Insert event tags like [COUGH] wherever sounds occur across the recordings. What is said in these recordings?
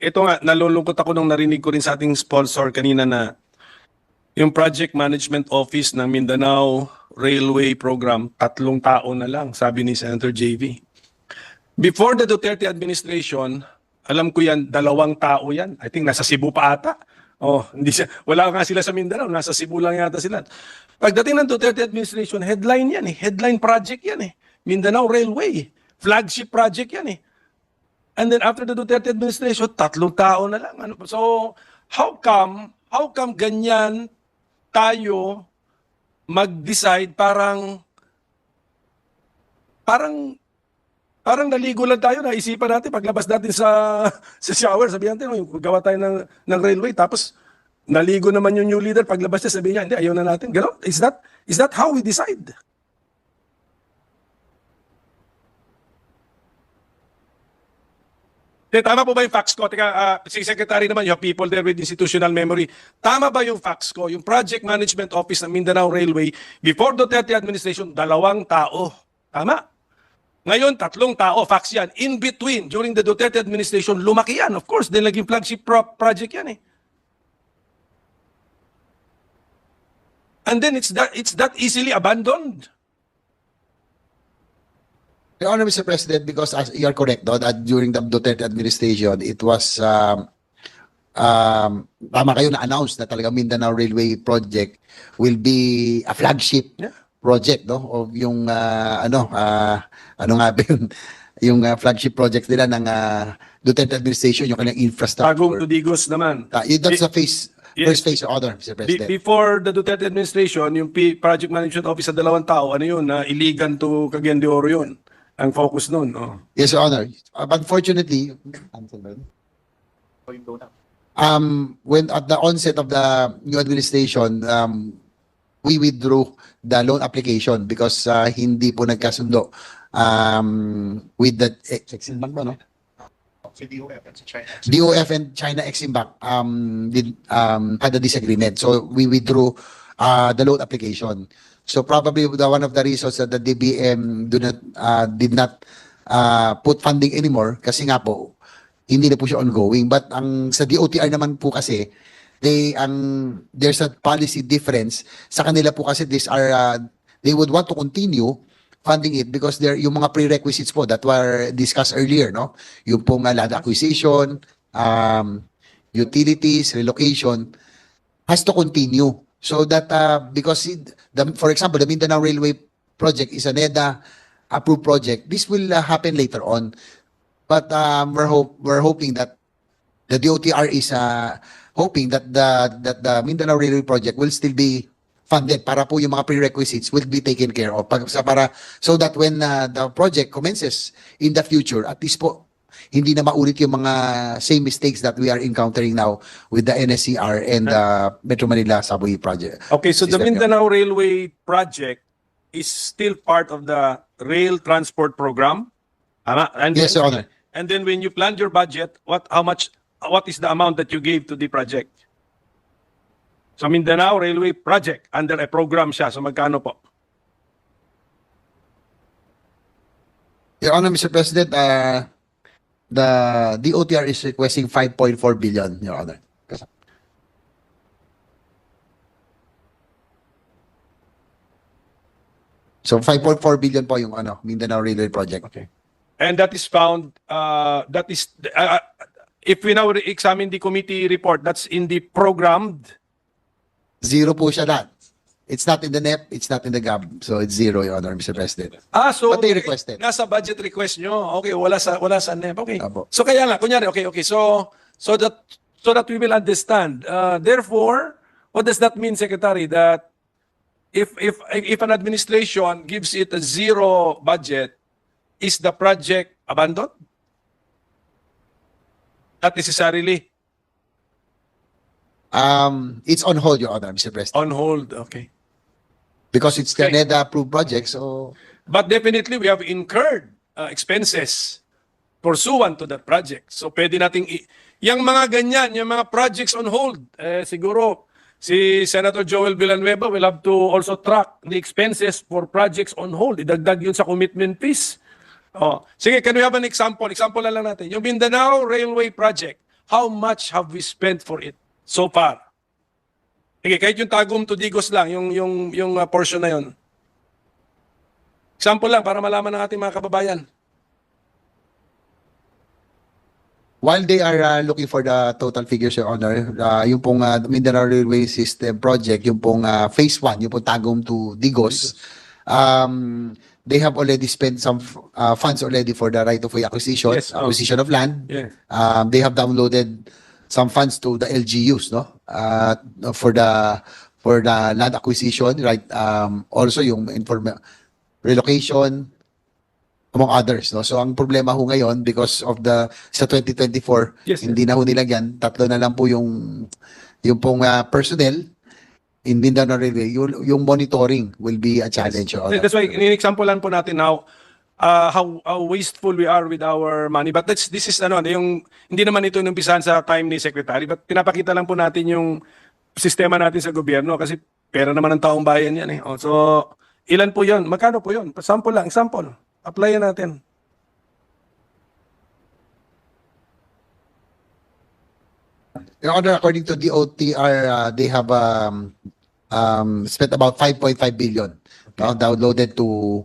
ito nga, nalulungkot ako nung narinig ko rin sa ating sponsor kanina na yung Project Management Office ng Mindanao Railway Program, tatlong tao na lang, sabi ni Senator JV. Before the Duterte administration, alam ko yan, dalawang tao yan. I think nasa Cebu pa ata. Oh, [LAUGHS] hindi siya, wala nga sila sa Mindanao, nasa Cebu lang yata sila. Pagdating ng Duterte administration, headline yan eh. Headline project yan eh. Mindanao Railway. Flagship project yan eh. And then after the Duterte administration, tatlong tao na lang. Ano, so, how come, how come ganyan tayo mag-decide parang, parang, parang naligo lang tayo, naisipan natin, paglabas natin sa, [LAUGHS] sa shower, sabihan natin, "Uy, gawa tayo ng, ng railway, tapos naligo naman yung new leader, paglabas niya, sabihin niya, hindi, ayaw na natin. Ganon? Is that, is that how we decide? Te, tama po ba yung facts ko? Teka, ah, si Secretary naman, you people there with institutional memory. Tama ba yung facts ko? Yung Project Management Office ng Mindanao Railway, before Duterte administration, dalawang tao. Tama? Ngayon, tatlong tao, facts yan. In between, during the Duterte administration, lumaki yan. Of course, dahil naging flagship pro- project yan eh. And then it's that, it's that easily abandoned. Your Honor, Mr. President, because as you are correct, no, that during the Duterte administration, it was, um, um, tama kayo na-announce na talaga Mindanao Railway Project will be a flagship Yeah. project, no, of yung, ah, ano, ah, ano nga ba yun, [LAUGHS] yung ah, flagship project nila ng ah, Duterte administration, yung kanyang Bagong infrastructure. Tudigos naman. Yun- that's the phase, Yeah. first phase order, Mr. Be- President. before the Duterte administration, yung P- Project Management Office sa dalawang tao, ano yun, na iligan to Cagayan de Oro yun. Ang focus nun. Oh. Yes, Your Honor. Uh, unfortunately, um, when at the onset of the new administration, um, we withdrew the loan application because uh, hindi po nagkasundo um, with the Exim Bank ba, no? DOF and China Exim Bank um, did, um, had a disagreement. So we withdrew uh, the loan application. So probably the, one of the reasons that the DBM do not, uh, did not uh, put funding anymore kasi nga po, hindi na po siya ongoing. But ang sa DOTR naman po kasi, they ang there's a policy difference. Sa kanila po kasi these are uh, they would want to continue funding it because there yung mga prerequisites po that were discussed earlier no? Yung pong uh, land acquisition um utilities relocation has to continue so that uh, because it, the, for example the Mindanao Railway project is a NEDA approved project. This will uh, happen later on. But um, we're hope we're hoping that the DOTR is uh, hoping that the that the Mindanao Railway project will still be funded para po yung mga prerequisites will be taken care of. Para so that when uh, the project commences in the future at least po hindi na maulit yung mga same mistakes that we are encountering now with the NSCR and the Metro Manila Subway project. Okay, so the Mindanao Railway project is still part of the rail transport program? Tama? And Yes, Your Honor. And then when you planned your budget, what how much what is the amount that you gave to the project? So Mindanao Railway project under a program siya. So magkano po? Your Honor, Mr. President, uh, the DOTR is requesting 5.4 billion, Your Honor. So 5.4 billion po yung ano, Mindanao Railway Project. Okay. And that is found, uh, that is, uh, if we now examine the committee report, that's in the programmed, Zero po siya lahat. It's not in the NEP, it's not in the GAB. So it's zero, Your Honor, Mr. President. ah, so, But they requested. nasa budget request nyo. Okay, wala sa, wala sa NEP. Okay. Apo. So kaya nga, kunyari, okay, okay. So, so that, so that we will understand. Uh, therefore, what does that mean, Secretary? That if, if, if an administration gives it a zero budget, is the project abandoned? Not necessarily Um, it's on hold, Your Honor, Mr. President. on hold. Okay. Because it's the Okay. NEDA approved project, so But definitely, we have incurred uh, expenses pursuant to that project. So pwede nating, i- yung mga ganyan, yung mga projects on hold, eh, siguro si Senator Joel Villanueva will have to also track the expenses for projects on hold. Idagdag yun sa commitment fees. Oh. Sige, can we have an example? Example na lang natin. Yung Mindanao Railway Project, how much have we spent for it so far? Sige, kahit yung Tagum to Digos lang, yung, yung, yung uh, portion na yun. Example lang, para malaman ng ating mga kababayan. While they are uh, looking for the total figures, Your Honor, uh, yung pong uh, Mindanao Railway System Project, yung pong uh, Phase 1, yung pong Tagum to Digos, um, they have already spent some uh, funds already for the right-of-way acquisition, Yes, oh. acquisition of land. Yeah. Um, they have downloaded some funds to the LGUs, no? Uh, for the for the land acquisition, right? Um, also yung inform relocation, among others, no? So ang problema ho ngayon because of the sa 2024, Yes, hindi na ho nilagyan, tatlo na lang po yung yung pong uh, personnel in Mindanao Railway, yung, yung monitoring will be a challenge. Honor. That's why, in-example lang po natin now, uh, how, how wasteful we are with our money. But that's, this is, ano, yung, hindi naman ito inumpisahan sa time ni Secretary, but pinapakita lang po natin yung sistema natin sa gobyerno kasi pera naman ng taong bayan yan eh. Oh, so, ilan po yon Magkano po yon Sample lang, example. Applyan natin. Your Honor, according to DOTR, uh, they have um, um, spent about 5.5 billion no, downloaded to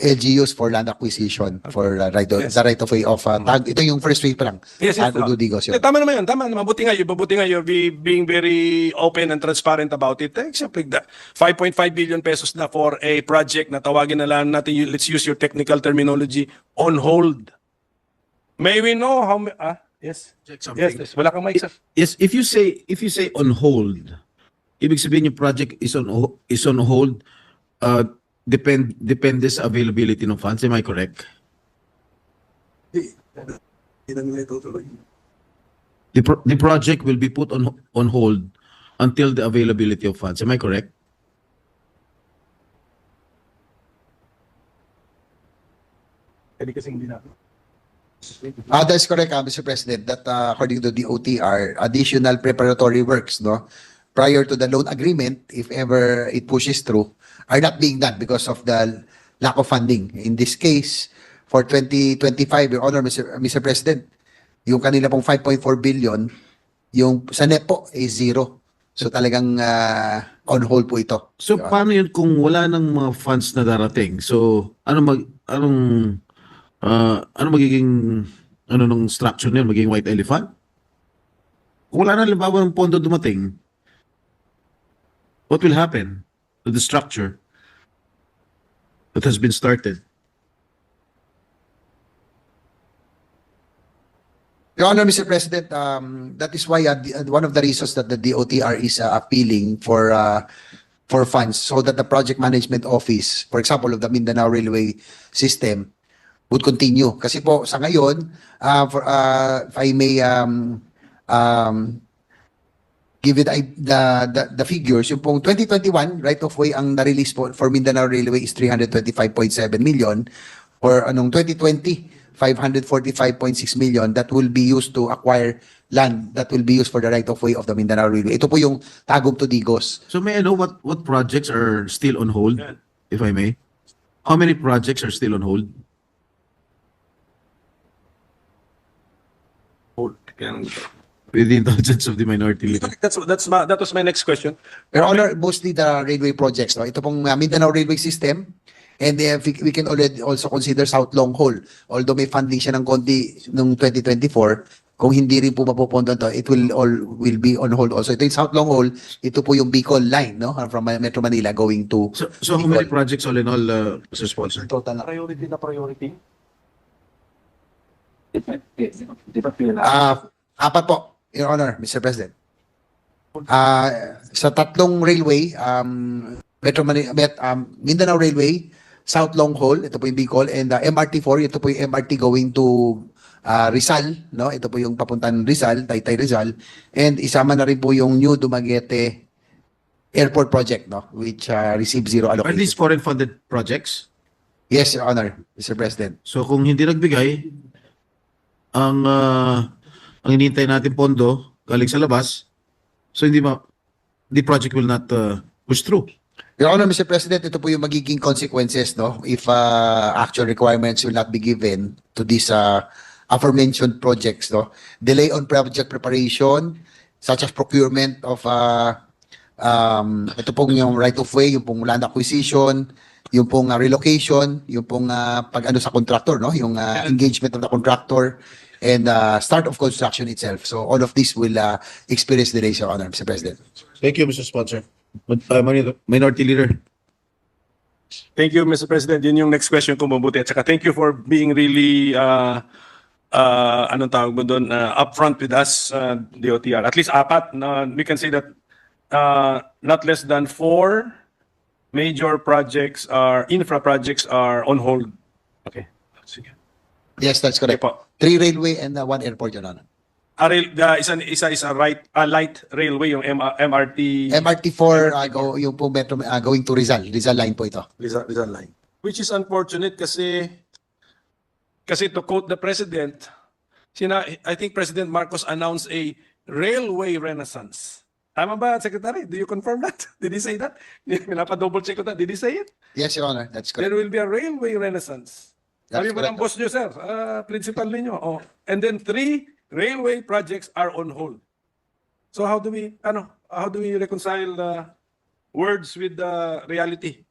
LGUs for land acquisition for uh, right, Yes. the right of way of uh, tag. Ito yung first week pa lang. Yes, yes. Oh. Digos Eh, yun. tama naman yun. Tama naman. Buti nga yun. Buti nga yun. Be, being very open and transparent about it. Eh, except like that. 5.5 billion pesos na for a project na tawagin na lang natin, y- let's use your technical terminology, on hold. May we know how ah, yes. Yes, yes. Wala kang mic, sir. Yes, if you say if you say on hold, ibig sabihin yung project is on is on hold, uh, depend depende sa availability ng funds. Am I correct? The pro- the project will be put on on hold until the availability of funds. Am I correct? Hindi kasi hindi na. Ah, that's correct, uh, Mr. President, that uh, according to the OTR, additional preparatory works, no, prior to the loan agreement, if ever it pushes through, are not being done because of the lack of funding. In this case, for 2025, Your Honor, Mr. Mr. President, yung kanila pong 5.4 billion, yung sa NEP po is zero. So talagang uh, on hold po ito. So paano yun kung wala nang mga funds na darating? So ano mag anong uh, ano magiging ano nung structure niyan magiging white elephant? Kung wala na halimbawa ng pondo dumating, what will happen to the structure that has been started? Your Honor, Mr. President, um, that is why uh, uh, one of the reasons that the DOTR is uh, appealing for uh, for funds so that the project management office, for example, of the Mindanao Railway System, would continue. Kasi po sa ngayon, uh, for, uh, if I may um, um, give it I- the, the the figures, yung pong 2021 right of way ang na-release po for Mindanao Railway is 325.7 million or anong 2020 545.6 million that will be used to acquire land that will be used for the right of way of the Mindanao Railway. Ito po yung Tagum to Digos. So may I know what what projects are still on hold, if I may? How many projects are still on hold? With the [LAUGHS] indulgence of the minority leader. That's, that's ma, that was my next question. Your Honor, mostly the railway projects. No? Ito pong uh, Mindanao Railway System and uh, we, we can already also consider South Long Haul. Although may funding siya ng konti noong 2024, kung hindi rin po mapupunta to, it will all will be on hold also. Ito yung South Long Haul, ito po yung Bicol line no from uh, Metro Manila going to So, so how many projects all in all, uh, Mr. Sponsor? total na. priority na priority. Ah, apat po, Your Honor, Mr. President. Ah, sa tatlong railway, um, Metro Manila, Met, um, Mindanao Railway, South Long Haul, ito po yung Bicol, and uh, MRT4, ito po yung MRT going to ah, Rizal, no? Ito po yung papuntang Rizal, Taytay Rizal, and isama na rin po yung New Dumaguete Airport Project, no? Which uh, received zero Are allocation. these foreign funded projects? Yes, Your Honor, Mr. President. So kung hindi nagbigay, ang uh, ang hinihintay natin pondo galing sa labas, so hindi ma the project will not uh, push through. Your Honor, Mr. President, ito po yung magiging consequences, no? If uh, actual requirements will not be given to this uh, aforementioned projects, no? Delay on project preparation, such as procurement of, uh, um, ito pong yung right of way, yung pong land acquisition, yung pong uh, relocation, yung pong uh, pag ano sa contractor, no? Yung uh, engagement of the contractor and uh, start of construction itself. So all of this will uh, experience delays, Your Honor, Mr. President. Thank you, Mr. Sponsor. Uh, Minority- Minority Leader. Thank you, Mr. President. Yun yung next question ko mabuti. At saka thank you for being really, uh, uh, anong tawag mo doon, uh, upfront with us, uh, DOTR. At least apat, na we can say that uh, not less than four major projects are, infra projects are on hold. Okay. Sige. Yes, that's Okay correct. po. Three railway and uh, one airport, Your Honor. Ah, rail, uh, isa, isa is a right, a light railway, yung M- MRT. MRT4, uh, go, yung po metro, uh, going to Rizal. Rizal line po ito. Rizal, Rizal line. Which is unfortunate kasi kasi to quote the president, sina, I think President Marcos announced a railway renaissance. Tama ba, Secretary? Do you confirm that? [LAUGHS] Did he say that? [LAUGHS] Pinapa-double check ko that. Did he say it? Yes, Your Honor, that's There correct. will be a railway renaissance. Sabi mo ng boss nyo, sir, ah, principal ninyo. Oh. And then three railway projects are on hold. So how do we, ano, how do we reconcile uh, words with the reality?